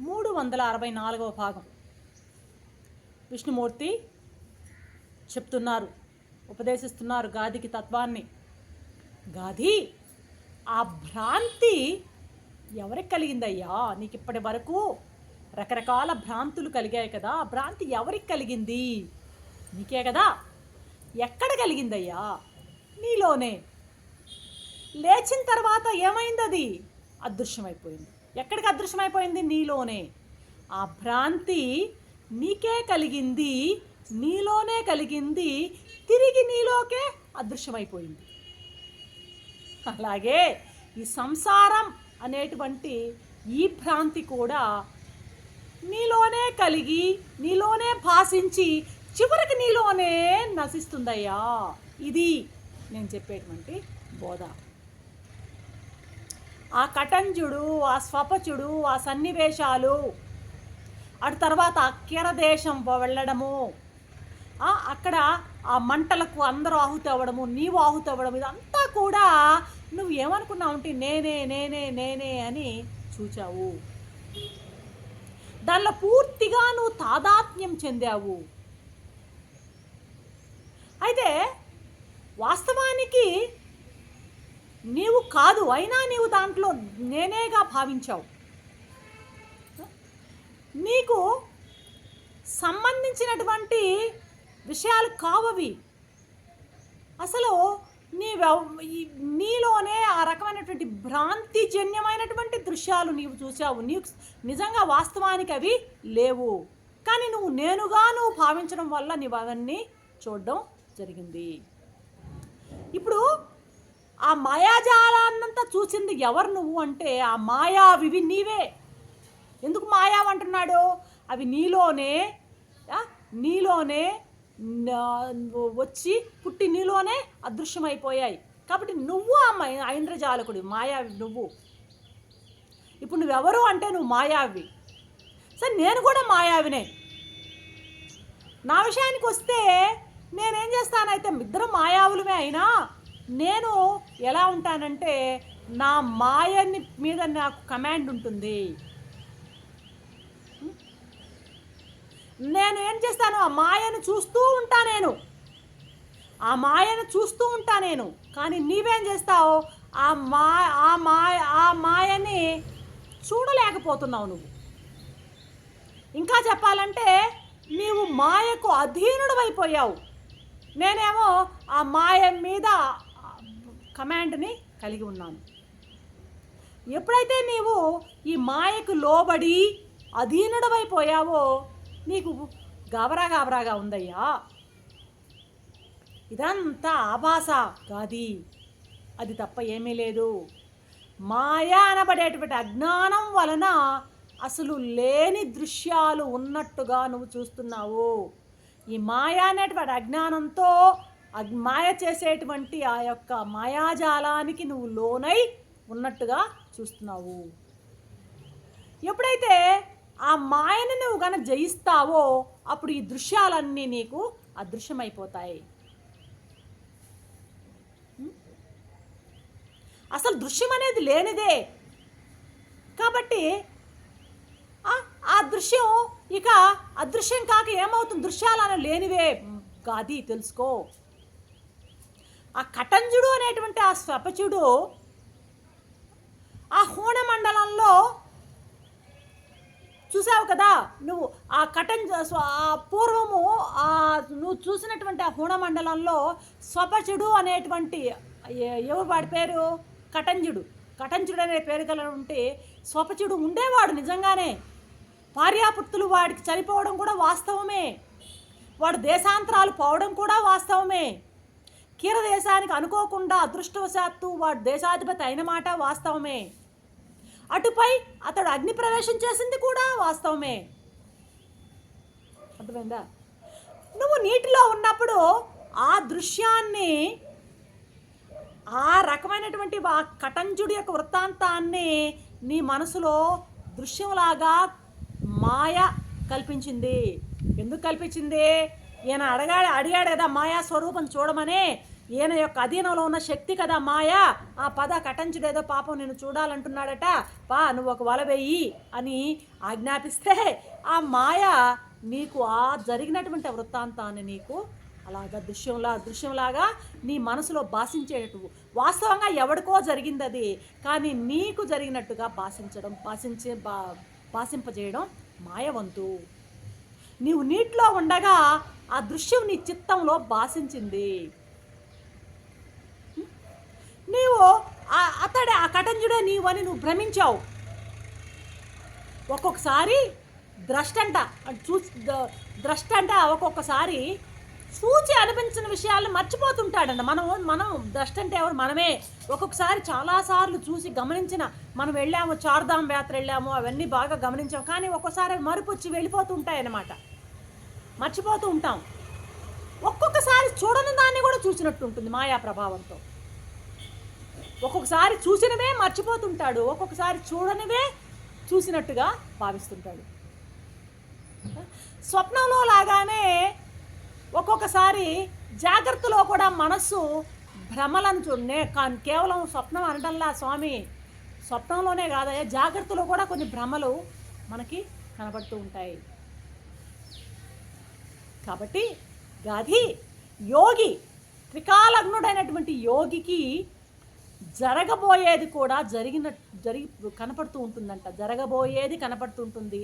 మూడు వందల అరవై నాలుగవ భాగం. విష్ణుమూర్తి చెప్తున్నారు ఉపదేశిస్తున్నారు గాదికి తత్వాన్ని. గాది ఆ భ్రాంతి ఎవరికి కలిగిందయ్యా? నీకు ఇప్పటి వరకు రకరకాల భ్రాంతులు కలిగాయి కదా ఆ భ్రాంతి ఎవరికి కలిగింది? నీకే కదా? ఎక్కడ కలిగిందయ్యా? నీలోనే. లేచిన తర్వాత ఏమైంది అది అదృశ్యమైపోయింది. ఎక్కడికి అదృశ్యమైపోయింది? నీలోనే. ఆ భ్రాంతి నీకే కలిగింది నీలోనే కలిగింది తిరిగి నీలోకే అదృశ్యమైపోయింది. అలాగే ఈ సంసారం అనేటువంటి ఈ భ్రాంతి కూడా నీలోనే కలిగి నీలోనే భాషించి చివరికి నీలోనే నశిస్తుందయ్యా. ఇది నేను చెప్పేటువంటి బోధ. ఆ కటంజుడు ఆ స్వపచుడు ఆ సన్నివేశాలు. అటు తర్వాత అక్కెర దేశం వెళ్ళడము. అక్కడ ఆ మంటలకు అందరూ ఆహుతి అవ్వడము నీవు ఆహుతి అవ్వడం ఇదంతా కూడా నువ్వు ఏమనుకున్నావు అంటే నేనే నేనే నేనే అని చూచావు. దానిలో పూర్తిగా నువ్వు తాదాత్మ్యం చెందావు. అయితే వాస్తవానికి నీవు కాదు అయినా నీవు దాంట్లో నేనేగా భావించావు. నీకు సంబంధించినటువంటి విషయాలు కావవి. అసలు నీ నీలోనే ఆ రకమైనటువంటి భ్రాంతిజన్యమైనటువంటి దృశ్యాలు నీవు చూసావు నీకు నిజంగా వాస్తవానికి అవి లేవు. కానీ నువ్వు నేనుగా నువ్వు భావించడం వల్ల నీవు అవన్నీ చూడడం జరిగింది. ఇప్పుడు ఆ మాయాజాలాన్నంతా చూసింది ఎవరు నువ్వు అంటే ఆ మాయావివి నీవే. ఎందుకు మాయావి అంటున్నాడు అవి నీలోనే నీలోనే వచ్చి పుట్టి నీలోనే అదృశ్యమైపోయాయి. కాబట్టి నువ్వు ఆ మై- ఐంద్రజాలకుడి మాయావి నువ్వు. ఇప్పుడు నువ్వెవరు అంటే నువ్వు మాయావి. సరే నేను కూడా మాయావినే. నా విషయానికి వస్తే నేనేం చేస్తానైతే ఇద్దరు మాయావులమే అయినా నేను ఎలా ఉంటానంటే నా మాయని మీద నాకు కమాండ్ ఉంటుంది. నేను ఏం చేస్తాను? ఆ మాయను చూస్తూ ఉంటా నేను. ఆ మాయను చూస్తూ ఉంటా నేను. కానీ నీవేం చేస్తావు? ఆ మా ఆ మాయ ఆ మాయని చూడలేకపోతున్నావు నువ్వు. ఇంకా చెప్పాలంటే నీవు మాయకు అధీనుడు అయిపోయావు. నేనేమో ఆ మాయ మీద కమాండ్ని కలిగి ఉన్నాను. ఎప్పుడైతే నీవు ఈ మాయకు లోబడి అధీనుడవైపోయావో నీకు గాబరా గాబరాగా ఉందయ్యా. ఇదంతా ఆభాస కాది అది తప్ప ఏమీ లేదు. మాయ అనబడేటువంటి అజ్ఞానం వలన అసలు లేని దృశ్యాలు ఉన్నట్టుగా నువ్వు చూస్తున్నావు. ఈ మాయా అనేటువంటి అజ్ఞానంతో మాయ చేసేటువంటి ఆ యొక్క మాయాజాలానికి నువ్వు లోనై ఉన్నట్టుగా చూస్తున్నావు. ఎప్పుడైతే ఆ మాయని నువ్వు కనుక జయిస్తావో అప్పుడు ఈ దృశ్యాలన్నీ నీకు అదృశ్యమైపోతాయి. అసలు దృశ్యం అనేది లేనిదే. కాబట్టి ఆ- దృశ్యం ఇక అదృశ్యం కాక ఏమవుతుంది? దృశ్యాలను లేనివే. కాది తెలుసుకో. ఆ కటంజుడు అనేటువంటి ఆ స్వపచుడు ఆ హోణ మండలంలో చూసావు కదా నువ్వు ఆ కటన్ ఆ పూర్వము ఆ నువ్వు చూసినటువంటి ఆ హోణమండలంలో స్వపచుడు అనేటువంటి ఎవరు వాడి పేరు? కటంజుడు. కటంజుడు అనే పేరు గల ఉంటే స్వపచుడు ఉండేవాడు నిజంగానే. భార్యాపుత్రులు వాడికి చనిపోవడం కూడా వాస్తవమే. వాడు దేశాంతరాలు పోవడం కూడా వాస్తవమే. కీర దేశానికి అనుకోకుండా అదృష్టవశాత్తు వాడు దేశాధిపతి అయిన మాట వాస్తవమే. అటుపై అతడు అగ్ని ప్రవేశం చేసింది కూడా వాస్తవమే. అర్థమైందా? నువ్వు నీటిలో ఉన్నప్పుడు ఆ దృశ్యాన్ని ఆ రకమైనటువంటి ఆ కటంజుడి యొక్క వృత్తాంతాన్ని నీ మనసులో దృశ్యంలాగా మాయ కల్పించింది. ఎందుకు కల్పించింది? ఈయన అడగా అడిగాడు కదా మాయా స్వరూపం చూడమని ఈయన యొక్క అధీనంలో ఉన్న శక్తి కదా మాయ? ఆ పద కటంచుడేదో పాపం నేను చూడాలంటున్నాడట. పా నువ్వు ఒక వల వెయ్యి అని ఆజ్ఞాపిస్తే ఆ మాయ నీకు ఆ జరిగినటువంటి వృత్తాంతాన్ని నీకు అలాగా దృశ్యంలా దృశ్యంలాగా నీ మనసులో భాషించేటట్టు. వాస్తవంగా ఎవడికో జరిగింది అది కానీ నీకు జరిగినట్టుగా భాషించడం భాషించే బా భాషింపజేయడం మాయవంతు. నీవు నీటిలో ఉండగా ఆ దృశ్యం నీ చిత్తంలో భాషించింది. నీవు అతడే ఆ కటంజుడే నీవు అని నువ్వు భ్రమించావు. ఒక్కొక్కసారి ద్రష్ట అంట చూ ద్రష్ట అంట ఒక్కొక్కసారి చూచి అనిపించిన విషయాలను మర్చిపోతుంటాడంట. మనం మనం ద్రష్ట అంటే ఎవరు? మనమే. ఒక్కొక్కసారి చాలాసార్లు చూసి గమనించిన మనం వెళ్ళాము చార్ధాం యాత్ర వెళ్ళాము అవన్నీ బాగా గమనించాం. కానీ ఒక్కోసారి అవి మరుపొచ్చి వెళ్ళిపోతుంటాయి అన్నమాట మర్చిపోతూ ఉంటాం. ఒక్కొక్కసారి చూడని దాన్ని కూడా చూసినట్టు ఉంటుంది మాయా ప్రభావంతో. ఒక్కొక్కసారి చూసినవే మర్చిపోతుంటాడు. ఒక్కొక్కసారి చూడనివే చూసినట్టుగా భావిస్తుంటాడు. స్వప్నంలో లాగానే ఒక్కొక్కసారి జాగ్రత్తలో కూడా మనస్సు భ్రమలను చూడనే కానీ కేవలం స్వప్నం అనడంలా స్వామి స్వప్నంలోనే కాదయ్యా జాగ్రత్తలో కూడా కొన్ని భ్రమలు మనకి కనబడుతూ ఉంటాయి. కాబట్టి గాధి యోగి త్రికాలగ్నుడైనటువంటి యోగికి జరగబోయేది కూడా జరిగిన జరిగి కనపడుతూ ఉంటుందంట. జరగబోయేది కనపడుతుంటుంది.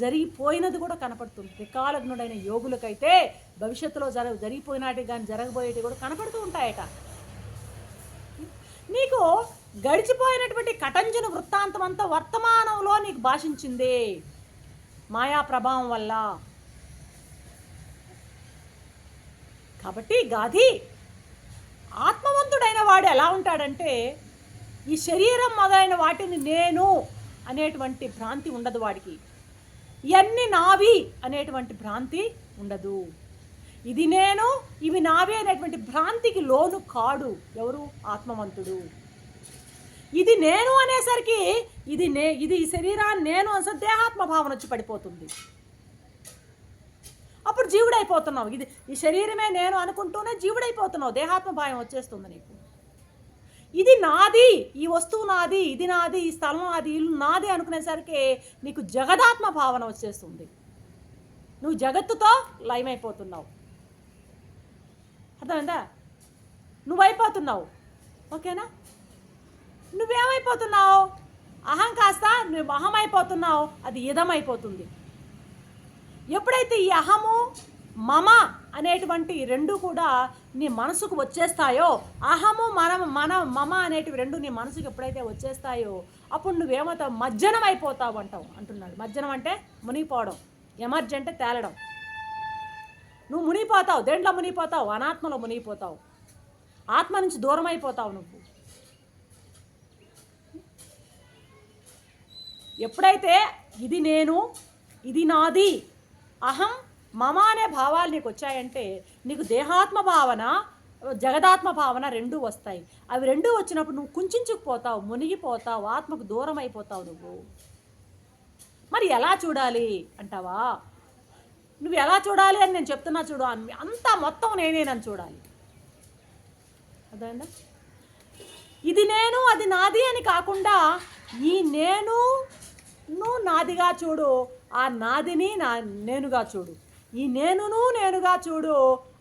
జరిగిపోయినది కూడా కనపడుతుంది. త్రికాలగ్నుడైన యోగులకైతే భవిష్యత్తులో జర జరిగిపోయినాటి కానీ జరగబోయేటి కూడా కనపడుతూ ఉంటాయట. నీకు గడిచిపోయినటువంటి కటంజన వృత్తాంతం అంతా వర్తమానంలో నీకు భాషించింది. మాయా ప్రభావం వల్ల. కాబట్టి గాది వాడు ఎలా ఉంటాడంటే ఈ శరీరం మొదలైన వాటిని నేను అనేటువంటి భ్రాంతి ఉండదు వాడికి. ఇవన్నీ నావి అనేటువంటి భ్రాంతి ఉండదు. ఇది నేను ఇవి నావి అనేటువంటి భ్రాంతికి లోను కాడు ఎవరు? ఆత్మవంతుడు. ఇది నేను అనేసరికి ఇది నే ఇది ఈ శరీరాన్ని నేను అసలు దేహాత్మ భావన వచ్చి పడిపోతుంది. అప్పుడు జీవుడైపోతున్నావు. ఇది ఈ శరీరమే నేను అనుకుంటూనే జీవుడైపోతున్నావు. దేహాత్మ భావం వచ్చేస్తుంది నీకు. ఇది నాది ఈ వస్తువు నాది ఇది నాది ఈ స్థలం నాది ఇల్లు నాది అనుకునేసరికి నీకు జగదాత్మ భావన వచ్చేస్తుంది. నువ్వు జగత్తుతో లయమైపోతున్నావు. అర్థమైందా? నువ్వైపోతున్నావు. ఓకేనా? నువ్వేమైపోతున్నావు? అహం కాస్త నువ్వు అహం అయిపోతున్నావు అది ఇదమైపోతుంది. ఎప్పుడైతే ఈ అహము మమ అనేటువంటి రెండు కూడా నీ మనసుకు వచ్చేస్తాయో అహము మనం మన మమ అనేటివి రెండు నీ మనసుకు ఎప్పుడైతే వచ్చేస్తాయో అప్పుడు నువ్వేమవుతావు? మజ్జనం అయిపోతావు అంటావు అంటున్నాడు. మజ్జనం అంటే మునిగిపోవడం ఎమర్జీ అంటే తేలడం. నువ్వు మునిగిపోతావు దేంట్లో మునిగిపోతావు? అనాత్మలో మునిగిపోతావు. ఆత్మ నుంచి దూరం అయిపోతావు నువ్వు. ఎప్పుడైతే ఇది నేను ఇది నాది అహం మమ అనే భావాలు నీకు వచ్చాయంటే నీకు దేహాత్మ భావన జగదాత్మ భావన రెండూ వస్తాయి. అవి రెండూ వచ్చినప్పుడు నువ్వు కుంచుకుపోతావు మునిగిపోతావు ఆత్మకు దూరం అయిపోతావు నువ్వు. మరి ఎలా చూడాలి అంటావా? నువ్వు ఎలా చూడాలి అని నేను చెప్తున్నా చూడు అని అంతా మొత్తం నేనేనని చూడాలి. అదేనా ఇది నేను అది నాది అని కాకుండా ఈ నేను నువ్వు నాదిగా చూడు ఆ నాదిని నా నేనుగా చూడు. ఈ నేనును నేనుగా చూడు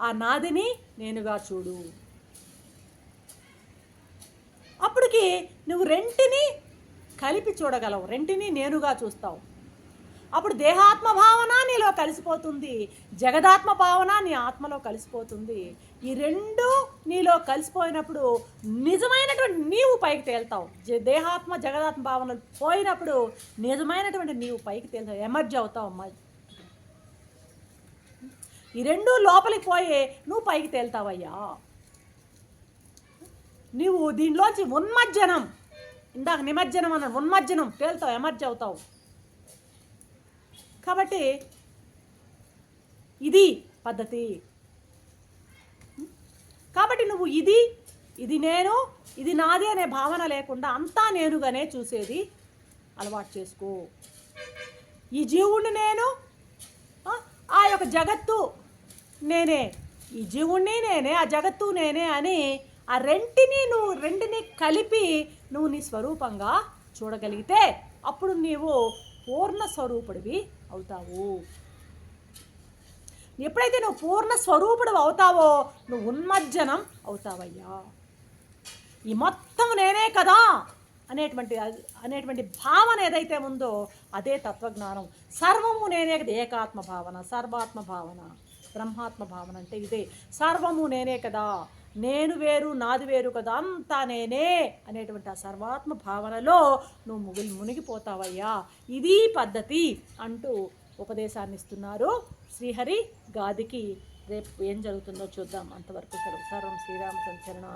ఆ నాదిని నేనుగా చూడు. అప్పటికి నువ్వు రెంటిని కలిపి చూడగలవు రెంటిని నేనుగా చూస్తావు. అప్పుడు దేహాత్మ భావన నీలో కలిసిపోతుంది జగదాత్మ భావన నీ ఆత్మలో కలిసిపోతుంది. ఈ రెండు నీలో కలిసిపోయినప్పుడు నిజమైనటువంటి నీవు పైకి తేలుతావు. దేహాత్మ జగదాత్మ భావనలు పోయినప్పుడు నిజమైనటువంటి నీవు పైకి తేలుతావు ఎమర్జీ అవుతావు అమ్మా ఈ రెండు లోపలికి పోయి నువ్వు పైకి తేలుతావయ్యా. నీవు దీనిలోంచి ఉన్మజ్జనం ఇందాక నిమజ్జనం అన్న ఉన్మజ్జనం తేలుతావు ఎమర్జ్ అవుతావు. కాబట్టి ఇది పద్ధతి. కాబట్టి నువ్వు ఇది ఇది నేను ఇది నాది అనే భావన లేకుండా అంతా నేనుగానే చూసేది అలవాటు చేసుకో. ఈ జీవుణ్ణి నేను ఆ యొక్క జగత్తు నేనే ఈ జీవుణ్ణి నేనే ఆ జగత్తు నేనే అని ఆ రెంటిని నువ్వు రెంటిని కలిపి నువ్వు నీ స్వరూపంగా చూడగలిగితే అప్పుడు నీవు పూర్ణ స్వరూపుడివి అవుతావు. ఎప్పుడైతే నువ్వు పూర్ణ స్వరూపుడు అవుతావో నువ్వు ఉన్మజ్జనం అవుతావయ్యా. ఈ మొత్తం నేనే కదా. అనేటువంటి అనేటువంటి భావన ఏదైతే ఉందో అదే తత్వజ్ఞానం. సర్వము నేనే కదా ఏకాత్మ భావన సర్వాత్మ భావన బ్రహ్మాత్మ భావన అంటే ఇదే. సర్వము నేనే కదా నేను వేరు నాది వేరు కదా అంతా నేనే అనేటువంటి ఆ సర్వాత్మ భావనలో నువ్వు ముగిలి మునిగిపోతావయ్యా. ఇది పద్ధతి అంటూ ఉపదేశాన్ని ఇస్తున్నారు శ్రీహరి గాదికి. రేపు ఏం జరుగుతుందో చూద్దాం. అంతవరకు సర్వం శ్రీరామ సంచరణ